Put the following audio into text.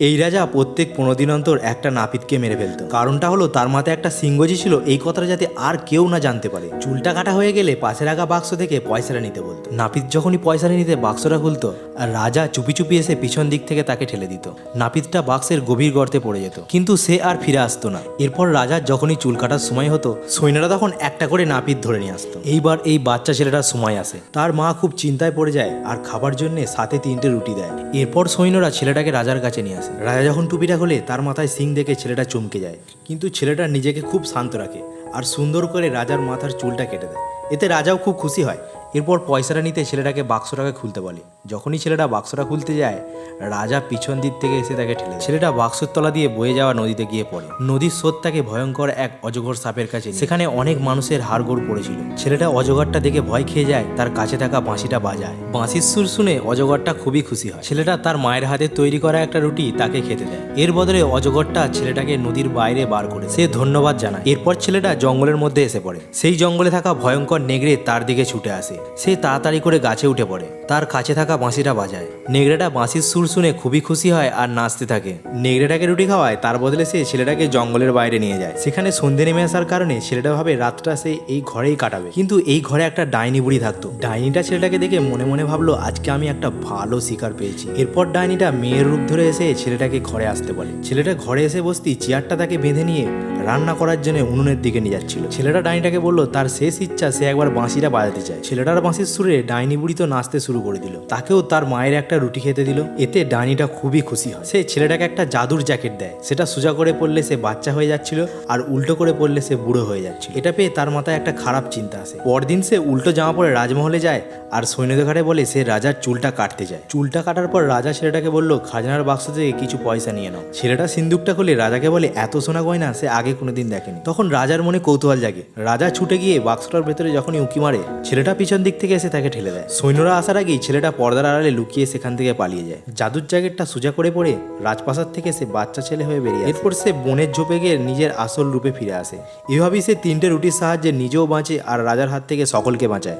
এই রাজা প্রত্যেক পনেরো দিন অন্তর একটা নাপিতকে মেরে ফেলতো। কারণটা হলো, তার মাথায় একটা সিংহজি ছিল, এই কথাটা যাতে আর কেউ না জানতে পারে। চুলটা কাটা হয়ে গেলে পাশে রাখা বাক্স থেকে পয়সাটা নিতে বলতো। নাপিত যখনই পয়সাটা নিতে বাক্সটা খুলতো আর রাজা চুপি চুপি এসে পিছন দিক থেকে তাকে ঠেলে দিত। নাপিতটা বাক্সের গভীর গর্তে পড়ে যেত, কিন্তু সে আর ফিরে আসতো না। এরপর রাজার যখনই চুল কাটার সময় হতো, সৈন্যরা তখন একটা করে নাপিত ধরে নিয়ে আসতো। এইবার এই বাচ্চা ছেলেটার সময় আসে। তার মা খুব চিন্তায় পড়ে যায় আর খাবার জন্য সাথে তিনটে রুটি দেয়। এরপর সৈন্যরা ছেলেটাকে রাজার কাছে নিয়ে আসে। রাজা যখন টুপিটা খোলে, তার মাথায় সিং দেখে ছেলেটা চমকে যায়। কিন্তু ছেলেটা নিজেকে খুব শান্ত রাখে আর সুন্দর করে রাজার মাথার চুলটা কেটে দেয়। এতে রাজাও খুব খুশি হয়। এরপর পয়সাটা নিতে ছেলেটাকে বাক্সটাকে খুলতে বলে। যখনই ছেলেটা বাক্সটা খুলতে যায়, রাজা পিছন দিক থেকে এসে তাকে ঠেলে ছেলেটা বাক্সর তলা দিয়ে বয়ে যাওয়া নদীতে গিয়ে পড়ে। নদীর স্রোত তাকে ভয়ঙ্কর এক অজগর সাপের কাছে সেখানে অনেক মানুষের হাড়গোড় পড়েছিল। ছেলেটা অজগরটা দেখে ভয় খেয়ে যায়, তার কাছে থাকা বাঁশিটা বাজায়। বাঁশির সুর শুনে অজগরটা খুবই খুশি হয়। ছেলেটা তার মায়ের হাতে তৈরি করা একটা রুটি তাকে খেতে দেয়। এর বদলে অজগরটা ছেলেটাকে নদীর বাইরে বার করে। সে ধন্যবাদ জানায়। এরপর ছেলেটা জঙ্গলের মধ্যে এসে পড়ে। সেই জঙ্গলে থাকা ভয়ঙ্কর নেগড়ে তার দিকে ছুটে আসে। সে তাড়াতাড়ি করে গাছে উঠে পড়ে। তার কাছে থাকা বাঁশিটা বাজায়। নেগড়েটা বাঁশির সুর শুনে খুবই খুশি হয় আর নাচতে থাকে। নেগড়েটাকে রুটি খাওয়ায়, তার বদলে সে ছেলেটাকে জঙ্গলের বাইরে নিয়ে যায়। সেখানে সন্ধে নেমে আসার কারণে ছেলেটা ভাবে রাতটা সে এই ঘরেই কাটাবে। কিন্তু এই ঘরে একটা ডাইনি বুড়ি থাকতো। ডাইনিটা ছেলেটাকে দেখে মনে মনে ভাবলো, আজকে আমি একটা ভালো শিকার পেয়েছি। এরপর ডাইনিটা মেয়ের রূপ ধরে এসে ছেলেটাকে ঘরে আসতে বলে। ছেলেটা ঘরে এসে বসতি চেয়ারটা তাকে বেঁধে নিয়ে রান্না করার জন্য উনুনের দিকে নিয়ে যাচ্ছিল। ছেলেটা ডাইনিটাকে বলল, তার শেষ ইচ্ছা সে একবার বাঁশিটা বাজাতে চায়। ছেলেটার বাঁশির সুরে ডাইনি বুড়ি তো নাচতে শুরু করে দিল। তাকেও তার মায়ের একটা রুটি খেতে দিল। এতে ডাইনিটা খুবই খুশি হয়। সে ছেলেটাকে একটা জাদুর জ্যাকেট দেয়। সেটা সোজা করে পড়লে সে বাচ্চা হয়ে যাচ্ছিল আর উল্টো করে পড়লে সে বুড়ো হয়ে যাচ্ছিল। এটা পেয়ে তার মাথায় একটা খারাপ চিন্তা আসে। পরদিন সে উল্টো জামা পরে রাজমহলে যায় আর সৈন্যদের ঘাটে বলে সে রাজার চুলটা কাটতে যায়। চুলটা কাটার পর রাজা ছেলেটাকে বলল, খাজনার বাক্স থেকে কিছু পয়সা নিয়ে নাও। ছেলেটা সিন্দুকটা খুলে রাজাকে বলে, এত সোনা গয়না সে আগে কোনোদিন দেখেনি। তখন রাজার মনে কৌতূহল জাগে। রাজা ছুটে গিয়ে বাক্সটার ভেতরে যখনই উঁকি মারে, ছেলেটা পিছন দিক থেকে এসে তাকে ঠেলে দেয়। সৈন্যরা আসার আগেই ছেলেটা পর্দার আড়ালে লুকিয়ে সেখান থেকে পালিয়ে যায়। জাদুর জ্যাকেটটা সোজা করে পড়ে রাজপ্রাসাদ থেকে সে বাচ্চা ছেলে হয়ে বেরিয়ে। এরপর সে বনের ঝোপে গিয়ে নিজের আসল রূপে ফিরে আসে। এভাবেই সে তিনটে রুটির সাহায্যে নিজেও বাঁচে আর রাজার হাত থেকে সকলকে বাঁচায়।